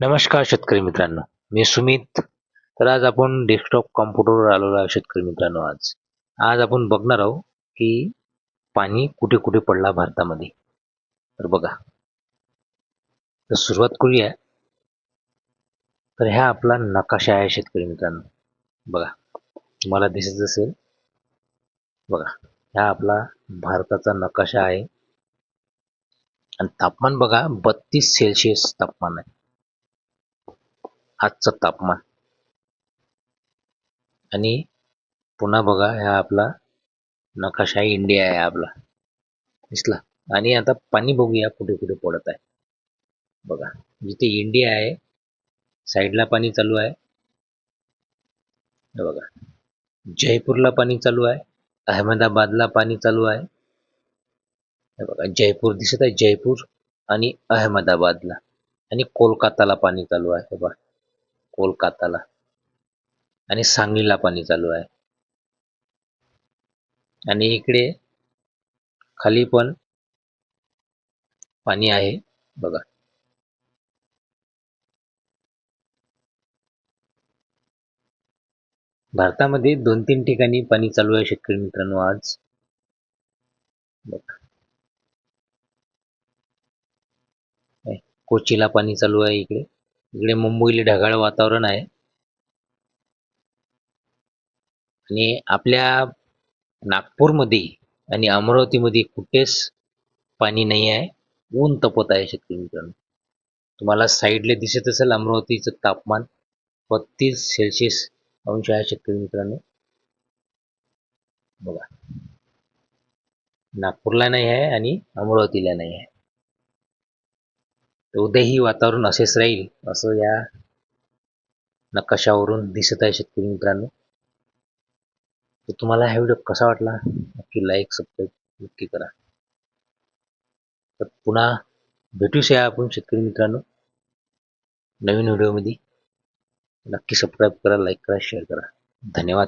नमस्कार शेतकरी मित्रांनो मी सुमित. तर आज आपण डेस्कटॉप कॉम्प्युटरवर आलेलो आहे शेतकरी मित्रांनो आज. आज आपण बघणार आहोत की पाणी कुठे कुठे पडला भारतामध्ये. तर बघा. तर सुरुवात करूया. तर ह्या आपला नकाशा आहे शेतकरी मित्रांनो. बघा. तुम्हाला दिसत असेल. बघा. ह्या आपला भारताचा नकाशा आहे. आणि तापमान बघा बत्तीस सेल्सिअस तापमान आहे. आजचं तापमान. आणि पुन्हा बघा हा आपला नकाशा इंडिया आहे आपला. दिसला. आणि आता पाणी बघूया कुठे कुठे पडत आहे. बघा जिथे इंडिया आहे साईडला पाणी चालू आहे. बघा जयपूरला पाणी चालू आहे अहमदाबादला पाणी चालू आहे. हे बघा जयपूर दिसत आहे जयपूर आणि अहमदाबादला. आणि कोलकाताला पाणी चालू आहे हे बघा. कोलकाताला. आणि सांगलीला पाणी चालू आहे. आणि इकडे खाली पण पाणी आहे बघा. भारतामध्ये दोन तीन ठिकाणी पाणी चालू आहे शेतकरी मित्रांनो आज. कोचीला पाणी चालू आहे इकडे. इकडे मुंबईला ढगाळ वातावरण आहे. आणि आपल्या नागपूरमध्ये आणि अमरावतीमध्ये कुठेच पाणी नाही आहे. ऊन तपत आहे शेतकरी मित्रांनो. तुम्हाला साईडला दिसत असेल अमरावतीचं तापमान बत्तीस सेल्सिअस अंश आहे शेतकरी मित्रांनो. बघा. नागपूरला नाही आहे आणि अमरावतीला नाही आहे. उद्याही वातावरण असेच राहील असं या नकाशावरून दिसत आहे शेतकरी मित्रांनो. तर तुम्हाला हा व्हिडिओ कसा वाटला? नक्की लाईक सबस्क्राईब नक्की करा. तर पुन्हा भेटूच या आपण शेतकरी मित्रांनो नवीन व्हिडिओमध्ये. नक्की सबस्क्राईब करा लाईक करा शेअर करा. धन्यवाद.